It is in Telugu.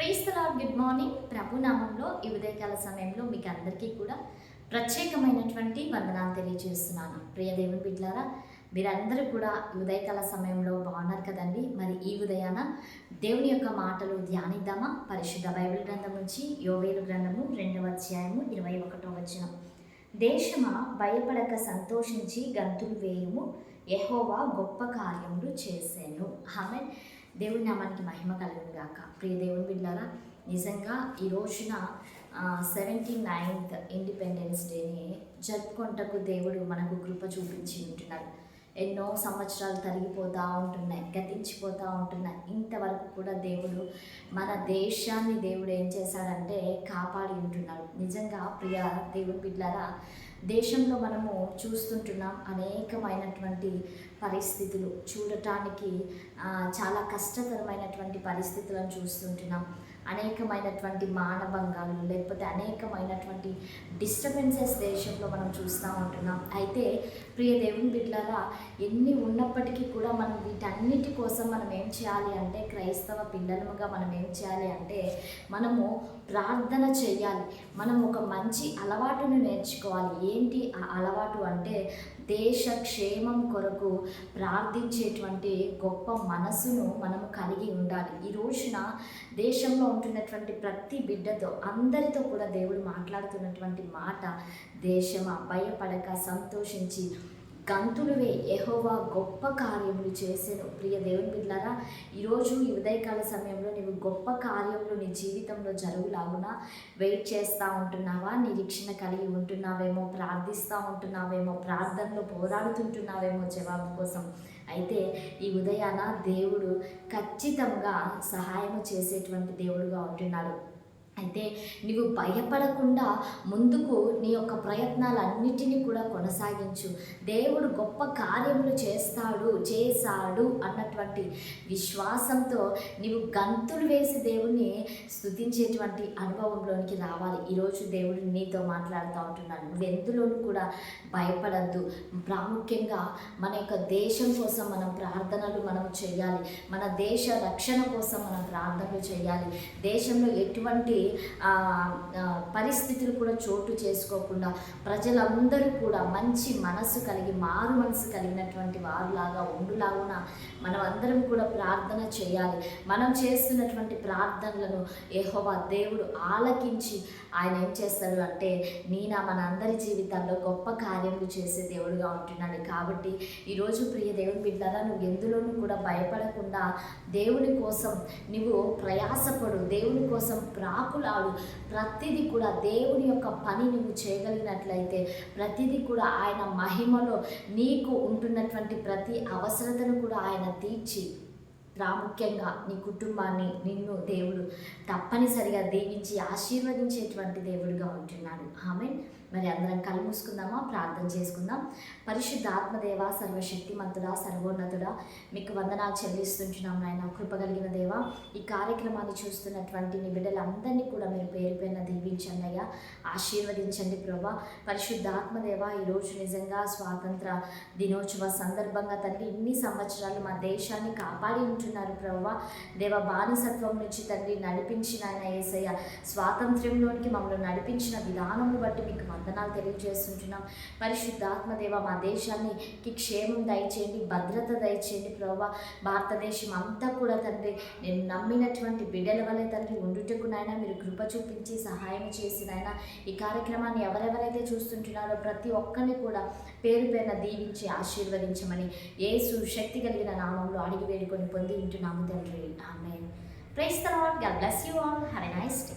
ప్రీస్తలాడ్ గుడ్ మార్నింగ్ ప్రభు నామంలో ఈ ఉదయకాల సమయంలో మీకు అందరికీ కూడా ప్రత్యేకమైనటువంటి వందనాలు తెలియజేస్తున్నాను ప్రియ దేవుని బిడ్లారా మీరందరూ కూడా ఈ ఉదయకాల సమయంలో బాగున్నారు కదండి? మరి ఈ ఉదయాన దేవుని యొక్క మాటలు ధ్యానిద్దామా? పరిశుద్ధ బైబిల్ గ్రంథం నుంచి యోవేలు గ్రంథము రెండవ అధ్యాయము ఇరవై ఒకటో వచనం. దేశమా భయపడక సంతోషించి గంతులు వేయము ఎహోవా గొప్ప కార్యములు చేశాను ఆమె దేవుడి నామానికి మహిమ కలుగును గాక. ప్రియ దేవుని బిడ్డారా నిజంగా ఈ రోజున సెవెంటీ నైన్త్ ఇండిపెండెన్స్ డేని జరుపుకుంటకు దేవుడు మనకు కృప చూపించి ఉంటున్నాడు. ఎన్నో సంవత్సరాలు తరిగిపోతూ ఉంటున్నాయి గతించిపోతూ ఉంటున్నాయి. ఇంతవరకు కూడా దేవుడు మన దేశాన్ని దేవుడు ఏం చేశాడంటే కాపాడి ఉంటున్నాడు. నిజంగా ప్రియ దేవుడి బిడ్డారా దేశంలో మనము చూస్తుంటున్నాం అనేకమైనటువంటి పరిస్థితులు. చూడటానికి చాలా కష్టతరమైనటువంటి పరిస్థితులను చూస్తుంటున్నాం. అనేకమైనటువంటి మానభంగాలు లేకపోతే అనేకమైనటువంటి డిస్టర్బెన్సెస్ దేశంలో మనం చూస్తూ ఉంటున్నాం. అయితే ప్రియ దేవుని బిడ్డలారా ఎన్ని ఉన్నప్పటికీ కూడా మనం వీటన్నిటి కోసం మనం ఏం చేయాలి అంటే క్రైస్తవ పిల్లలముగా మనం ఏం చేయాలి అంటే మనము ప్రార్థన చేయాలి. మనం ఒక మంచి అలవాటును నేర్చుకోవాలి. ఏంటి ఆ అలవాటు అంటే దేశ క్షేమం కొరకు ప్రార్థించేటువంటి గొప్ప మనసును మనము కలిగి ఉండాలి. ఈ రోజున దేశంలో ఉంటున్నటువంటి ప్రతి బిడ్డతో అందరితో కూడా దేవుడు మాట్లాడుతున్నటువంటి మాట దేశమా భయపడక సంతోషించి గంతులువే ఎహోవా గొప్ప కార్యములు చేశాను ప్రియ దేవుని బిడ్డలారా ఈరోజు ఈ ఉదయకాల సమయంలో నీవు గొప్ప కార్యములు నీ జీవితంలో జరుగులాగున వెయిట్ చేస్తూ ఉంటున్నావా? నిరీక్షణ కలిగి ఉంటున్నావేమో? ప్రార్థిస్తూ ఉంటున్నావేమో? ప్రార్థనలో పోరాడుతుంటున్నావేమో? జవాబు కోసం. అయితే ఈ ఉదయాన దేవుడు ఖచ్చితంగా సహాయం చేసేటువంటి దేవుడుగా ఉంటున్నాడు. అయితే నీవు భయపడకుండా ముందుకు నీ యొక్క ప్రయత్నాలన్నిటినీ కూడా కొనసాగించు. దేవుడు గొప్ప కార్యములు చేస్తాడు చేశాడు అన్నటువంటి విశ్వాసంతో నీవు గంతులు వేసి దేవుణ్ణి స్థుతించేటువంటి అనుభవంలోనికి రావాలి. ఈరోజు దేవుడు నీతో మాట్లాడుతూ ఉంటున్నాను నువ్వు కూడా భయపడద్దు. ప్రాముఖ్యంగా మన యొక్క దేశం కోసం మనం ప్రార్థనలు మనం చేయాలి. మన దేశ రక్షణ కోసం మనం ప్రార్థనలు చేయాలి. దేశంలో ఎటువంటి పరిస్థితులు కూడా చోటు చేసుకోకుండా ప్రజలందరూ కూడా మంచి మనసు కలిగి మారు మనసు కలిగినటువంటి వారులాగా ఉండులాగున మనం అందరం కూడా ప్రార్థన చేయాలి. మనం చేస్తున్నటువంటి ప్రార్థనలను ఏహోవా దేవుడు ఆలకించి ఆయన ఏం చేస్తాడు అంటే నీనా మన అందరి జీవితాల్లో గొప్ప కార్యములు చేసే దేవుడుగా ఉంటున్నాడు కాబట్టి ఈరోజు ప్రియ దేవుని బిడ్డలా నువ్వు ఎందులోనూ కూడా భయపడకుండా దేవుని కోసం నువ్వు ప్రయాసపడు. దేవుని కోసం ప్రాకులాడు ప్రతిదీ కూడా దేవుని యొక్క పని నువ్వు చేయగలిగినట్లయితే ప్రతిదీ కూడా ఆయన మహిమలో నీకు ఉంటున్నటువంటి ప్రతి అవసరతను కూడా ఆయన తీర్చి ప్రాముఖ్యంగా నీ కుటుంబాన్ని నిన్ను దేవుడు తప్పనిసరిగా దీవించి ఆశీర్వదించేటువంటి దేవుడిగా ఉంటున్నాడు. ఆమె మరి అందరం కళ్ళు మూసుకుందామా? ప్రార్థన చేసుకుందాం. పరిశుద్ధ ఆత్మదేవ సర్వశక్తిమంతుడా సర్వోన్నతుడా మీకు వందనాలు చెల్లిస్తుంటున్నాం నాయన. కృప కలిగిన దేవ ఈ కార్యక్రమాన్ని చూస్తున్నటువంటి నీ బిడ్డలందరినీ కూడా మీరు పేరు పైన దీవించండి అయ్యా. ఆశీర్వదించండి ప్రభా. పరిశుద్ధ ఆత్మదేవ ఈరోజు నిజంగా స్వాతంత్ర దినోత్సవ సందర్భంగా తండ్రి ఇన్ని సంవత్సరాలు మా దేశాన్ని కాపాడి ఉంటున్నారు ప్రభా. దేవ బానిసత్వం నుంచి తండ్రి నడిపించిన ఆయన ఏసయ్య స్వాతంత్ర్యంలోనికి మమ్మల్ని నడిపించిన విధానం బట్టి మీకు వందనాలు తెలియజేస్తుంటున్నాం. పరిశుద్ధాత్మదేవ మా దేశానికి క్షేమం దయచేయండి భద్రత దయచేయండి ప్రభా భారతదేశం అంతా కూడా తండ్రి నేను నమ్మినటువంటి బిడ్డల వల్ల తండ్రి ఉండుటకు నాయన మీరు కృప చూపించి సహాయం చేసి నాయన ఈ కార్యక్రమాన్ని ఎవరెవరైతే చూస్తుంటున్నారో ప్రతి ఒక్కరిని కూడా పేరు పేరున దీవించి ఆశీర్వదించమని యేసు శక్తి కలిగిన నామంలో అడిగి వేడుకొని పొంది ఉంటున్నాము తండ్రి. Amen praise the lord. God bless you all. Have a nice day.